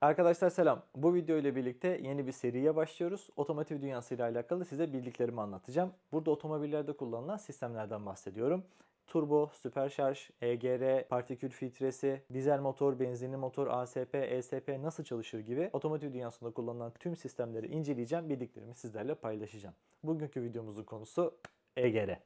Arkadaşlar selam. Bu video ile birlikte yeni bir seriye başlıyoruz. Otomotiv dünyası ile alakalı size bildiklerimi anlatacağım. Burada otomobillerde kullanılan sistemlerden bahsediyorum. Turbo, süperşarj, EGR, partikül filtresi, dizel motor, benzinli motor, ASP, ESP nasıl çalışır gibi otomotiv dünyasında kullanılan tüm sistemleri inceleyeceğim, bildiklerimi sizlerle paylaşacağım. Bugünkü videomuzun konusu EGR.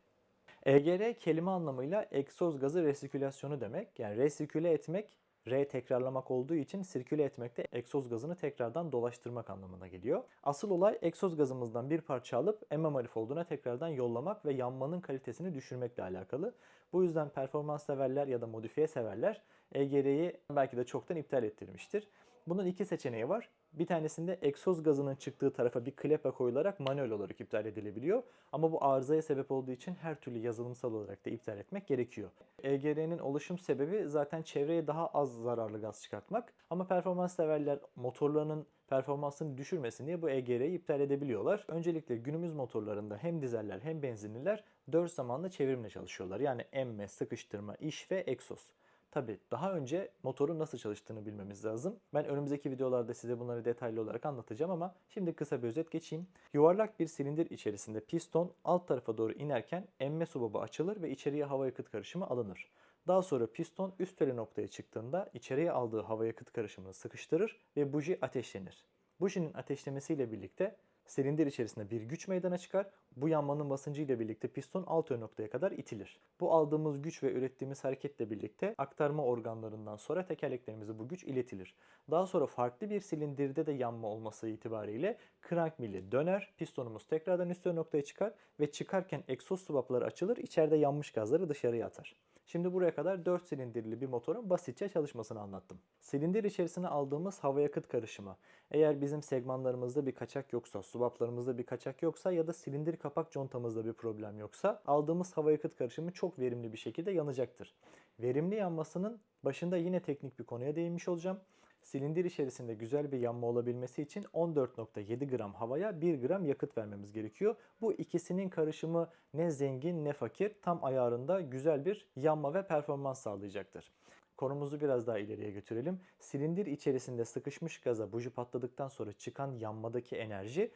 EGR kelime anlamıyla egzoz gazı resikülasyonu demek. Yani resiküle etmek R tekrarlamak olduğu için sirküle etmekte egzoz gazını tekrardan dolaştırmak anlamına geliyor. Asıl olay egzoz gazımızdan bir parça alıp emme manifolduna tekrardan yollamak ve yanmanın kalitesini düşürmekle alakalı. Bu yüzden performans severler ya da modifiye severler EGR'yi belki de çoktan iptal ettirmiştir. Bunun iki seçeneği var. Bir tanesinde egzoz gazının çıktığı tarafa bir klepe koyularak manuel olarak iptal edilebiliyor. Ama bu arızaya sebep olduğu için her türlü yazılımsal olarak da iptal etmek gerekiyor. EGR'nin oluşum sebebi zaten çevreye daha az zararlı gaz çıkartmak. Ama performans severler motorlarının performansını düşürmesin diye bu EGR'yi iptal edebiliyorlar. Öncelikle günümüz motorlarında hem dizeller hem benzinliler 4 zamanlı çevrimle çalışıyorlar. Yani emme, sıkıştırma, iş ve egzoz. Tabi daha önce motorun nasıl çalıştığını bilmemiz lazım. Ben önümüzdeki videolarda size bunları detaylı olarak anlatacağım ama şimdi kısa bir özet geçeyim. Yuvarlak bir silindir içerisinde piston alt tarafa doğru inerken emme subabı açılır ve içeriye hava yakıt karışımı alınır. Daha sonra piston üst teli noktaya çıktığında içeriye aldığı hava yakıt karışımını sıkıştırır ve buji ateşlenir. Bujinin ateşlemesiyle birlikte silindir içerisinde bir güç meydana çıkar. Bu yanmanın basıncı ile birlikte piston alt ön noktaya kadar itilir. Bu aldığımız güç ve ürettiğimiz hareketle birlikte aktarma organlarından sonra tekerleklerimize bu güç iletilir. Daha sonra farklı bir silindirde de yanma olması itibariyle crank milli döner, pistonumuz tekrardan üst ön noktaya çıkar ve çıkarken egzoz swapları açılır, içeride yanmış gazları dışarıya atar. Şimdi buraya kadar 4 silindirli bir motorun basitçe çalışmasını anlattım. Silindir içerisine aldığımız hava yakıt karışımı. Eğer bizim segmanlarımızda bir kaçak yoksa, subaplarımızda bir kaçak yoksa ya da silindir kapak contamızda bir problem yoksa aldığımız hava yakıt karışımı çok verimli bir şekilde yanacaktır. Verimli yanmasının başında yine teknik bir konuya değinmiş olacağım. Silindir içerisinde güzel bir yanma olabilmesi için 14.7 gram havaya 1 gram yakıt vermemiz gerekiyor. Bu ikisinin karışımı ne zengin ne fakir tam ayarında güzel bir yanma ve performans sağlayacaktır. Konumuzu biraz daha ileriye götürelim. Silindir içerisinde sıkışmış gaza buji patladıktan sonra çıkan yanmadaki enerji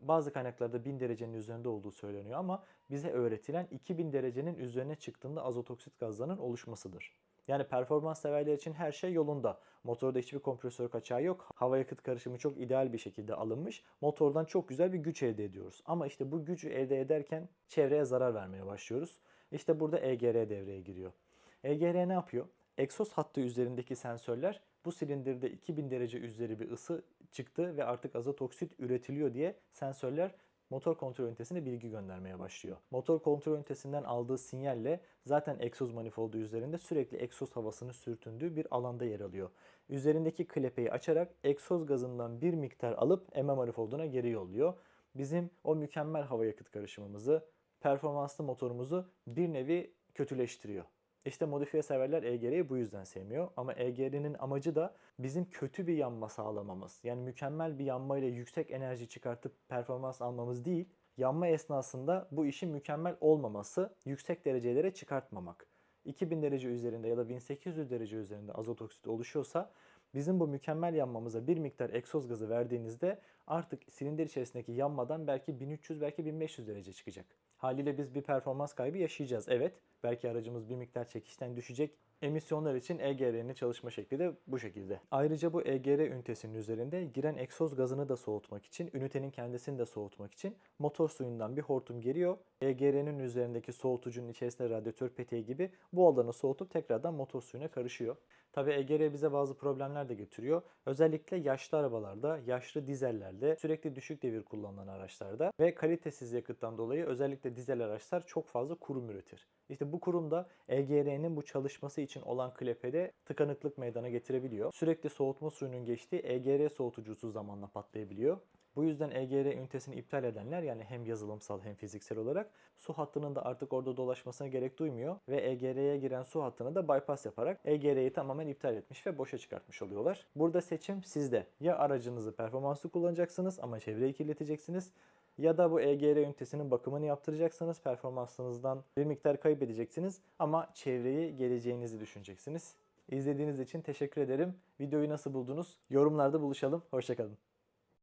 bazı kaynaklarda 1000 derecenin üzerinde olduğu söyleniyor ama bize öğretilen 2000 derecenin üzerine çıktığında azotoksit gazlarının oluşmasıdır. Yani performans severler için her şey yolunda. Motorda hiçbir kompresör kaçağı yok. Hava yakıt karışımı çok ideal bir şekilde alınmış. Motordan çok güzel bir güç elde ediyoruz. Ama işte bu gücü elde ederken çevreye zarar vermeye başlıyoruz. İşte burada EGR devreye giriyor. EGR ne yapıyor? Egzoz hattı üzerindeki sensörler bu silindirde 2000 derece üzeri bir ısı çıktı ve artık azotoksit üretiliyor diye sensörler motor kontrol ünitesine bilgi göndermeye başlıyor. Motor kontrol ünitesinden aldığı sinyalle zaten egzoz manifoldu üzerinde sürekli egzoz havasını sürtündüğü bir alanda yer alıyor. Üzerindeki klepeyi açarak egzoz gazından bir miktar alıp emme manifolduna geri yolluyor. Bizim o mükemmel hava yakıt karışımımızı, performanslı motorumuzu bir nevi kötüleştiriyor. İşte modifiye severler EGR'yi bu yüzden sevmiyor. Ama EGR'nin amacı da bizim kötü bir yanma sağlamamız. Yani mükemmel bir yanma ile yüksek enerji çıkartıp performans almamız değil. Yanma esnasında bu işin mükemmel olmaması, yüksek derecelere çıkartmamak. 2000 derece üzerinde ya da 1800 derece üzerinde azot oksit oluşuyorsa bizim bu mükemmel yanmamıza bir miktar egzoz gazı verdiğinizde artık silindir içerisindeki yanmadan belki 1300 belki 1500 derece çıkacak. Haliyle biz bir performans kaybı yaşayacağız. Evet, belki aracımız bir miktar çekişten düşecek. Emisyonlar için EGR'nin çalışma şekli de bu şekilde. Ayrıca bu EGR ünitesinin üzerinde giren egzoz gazını da soğutmak için, ünitenin kendisini de soğutmak için motor suyundan bir hortum geliyor. EGR'nin üzerindeki soğutucunun içerisinde radyatör peteği gibi bu alanı soğutup tekrardan motor suyuna karışıyor. Tabi EGR bize bazı problemler de getiriyor. Özellikle yaşlı arabalarda, yaşlı dizellerde, sürekli düşük devir kullanılan araçlarda ve kalitesiz yakıttan dolayı özellikle dizel araçlar çok fazla kurum üretir. İşte bu kurumda EGR'nin bu çalışması için olan klepede tıkanıklık meydana getirebiliyor. Sürekli soğutma suyunun geçtiği EGR soğutucusu zamanla patlayabiliyor. Bu yüzden EGR ünitesini iptal edenler yani hem yazılımsal hem fiziksel olarak su hattının da artık orada dolaşmasına gerek duymuyor ve EGR'ye giren su hattını da bypass yaparak EGR'yi tamamen iptal etmiş ve boşa çıkartmış oluyorlar. Burada seçim sizde. Ya aracınızı performanslı kullanacaksınız ama çevreyi kirleteceksiniz ya da bu EGR ünitesinin bakımını yaptıracaksınız. Performansınızdan bir miktar kaybedeceksiniz ama çevreyi geleceğinizi düşüneceksiniz. İzlediğiniz için teşekkür ederim. Videoyu nasıl buldunuz? Yorumlarda buluşalım. Hoşçakalın.